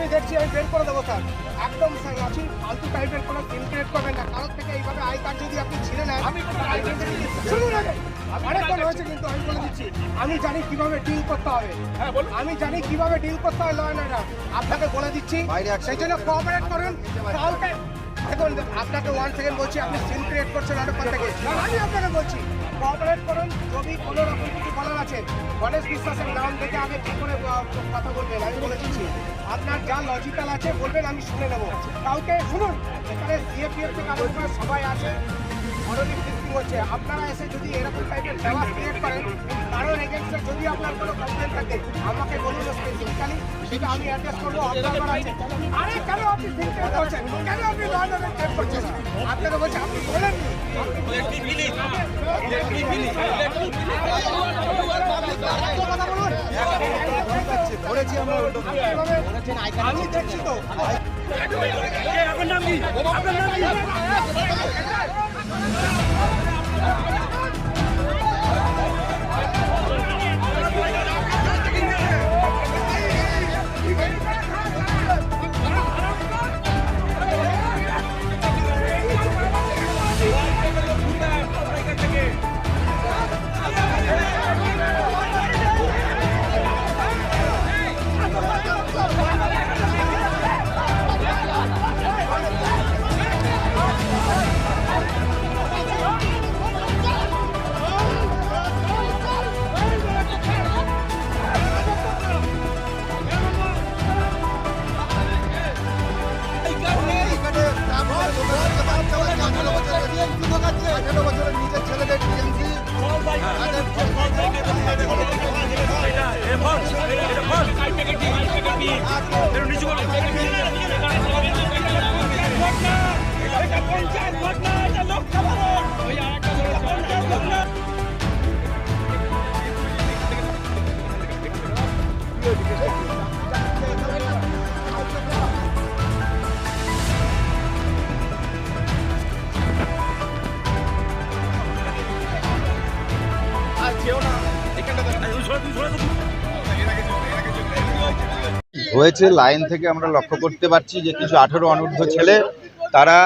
আমি দেখছি আমি বের করে দেবো স্যার। একদম স্যার আপনি ফালতু টাইপের কোনো সিম ক্রিয়েট করবেন না। কারোর থেকে এইভাবে আই কার্ড যদি আপনি ছিঁড়ে নেন আমি শুনুন আগে অনেকক্ষণ হয়েছে কিন্তু আমি বলে দিচ্ছি। আমি জানি কীভাবে ডিল করতে হবে। আমি জানি কীভাবে ডিল করতে হয় লয় না আপনাকে বলে দিচ্ছি সেই জন্য কোঅপারেট করেন। কাউকে দেখুন আপনাকে ওয়ান সেকেন্ড বলছি, আপনি সিম ক্রিয়েট করছেন অনেকক্ষণ থেকে? আমি আপনাকে বলছি কোঅপারেট করুন, যদি কোনো রকম কিছু বলার আছে, গণেশ বিশ্বাসের নাম দেখে আগে কি করে কথা বলবেন, আমি বলে দিচ্ছি। আপনার যা লজিক্যাল আছে, বলবেন, আমি শুনে নেব। কাউকে শুনুন, এখানে সিএপিএফ থেকে আরম্ভ করে সবাই আছে ফিক্সিং হচ্ছে আপনারা এসে যদি এরকম টাইপের ব্যবহার ক্রিয়েট করেন, কারোর এগেনস্টে যদি আপনার কোনো কমপ্লেন থাকে, আমাকে বলুন স্পেসিফিক্যালি সেটা আমি অ্যাড্রেস করব আপনার আছে আরে কেন আপনি সিম করছেন? কেন আপনি লন্ডনে ক্রিয়েট করছেন না? আপনাকে আপনি বলেন আমি দেখছি তো। হয়েছে লাইন থেকে আমরা লক্ষ্য করতে পারছি যে কিছু আঠেরো অনূর্ধ্ব ছেলে তারা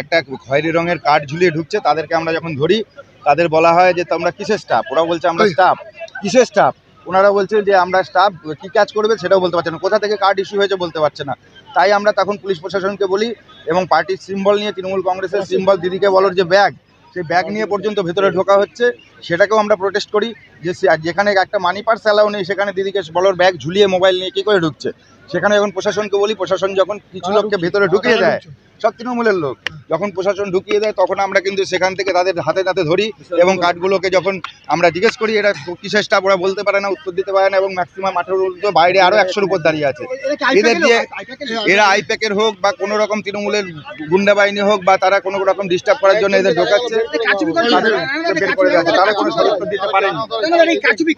একটা খয়েরি রঙের কার্ড ঝুলিয়ে ঢুকছে তাদেরকে আমরা যখন ধরি তাদের বলা হয় যে তোমরা কিসের স্টাফ ওরা বলছে আমরা স্টাফ কিসের স্টাফ ওনারা বলছে যে আমরা স্টাফ কি কাজ করবে সেটাও বলতে পারছে না। কোথা থেকে কার্ড ইস্যু হয়েছে বলতে পারছে না। তাই আমরা তখন পুলিশ প্রশাসনকে বলি এবং পার্টির সিম্বল নিয়ে তৃণমূল কংগ্রেসের সিম্বল দিদিকে বলার যে ব্যাগ। সেই ব্যাগ নিয়ে পর্যন্ত ভেতরে ঢোকা হচ্ছে। সেটাকেও আমরা প্রোটেস্ট করি যে যেখানে একটা মানি পার্স অ্যালাউ নেই সেখানে দিদিকে বলার ব্যাগ ঝুলিয়ে মোবাইল নিয়ে কী করে ঢুকছে? সেখানে যখন প্রশাসনকে বলি প্রশাসন যখন কিছু লোককে ভেতরে ঢুকিয়ে দেয় সব তৃণমূলের লোক যখন প্রশাসন ঢুকিয়ে দেয় তখন আমরা কিন্তু সেখান থেকে তাদের হাতে হাতে ধরি এবং কার্ডগুলোকে যখন আমরা জিজ্ঞেস করি এটা কিসের স্টাফ ওরা বলতে পারে না উত্তর দিতে পারে না এবং ম্যাক্সিমাম আঠেরো তো বাইরে আরও একশোর উপর দাঁড়িয়ে আছে। এদের দিয়ে এরা আইপ্যাকের হোক বা কোনো রকম তৃণমূলের গুন্ডা বাহিনী হোক বা তারা কোনো রকম ডিস্টার্ব করার জন্য এদের ঢোকাচ্ছে তারা কোনো সদস্য দিতে পারেনি। এই কারচুপি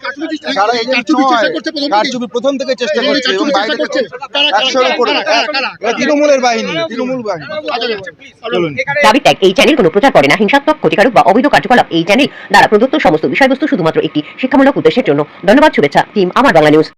প্রথম থেকে। চেষ্টা করছে এবং বাইরে থেকে একশোর উপরে। তৃণমূলের বাহিনী তৃণমূল বাহিনী। দাবি ত্যাগ এই চ্যানেল কোনো প্রচার করে না। হিংসাত্মক ক্ষতিকারক বা অবৈধ কার্যকলাপ এই চ্যানেল দ্বারা প্রদত্ত সমস্ত বিষয়বস্তু শুধুমাত্র একটি শিক্ষামূলক উদ্দেশ্যের জন্য। ধন্যবাদ শুভেচ্ছা টিম আমার বাংলা নিউজ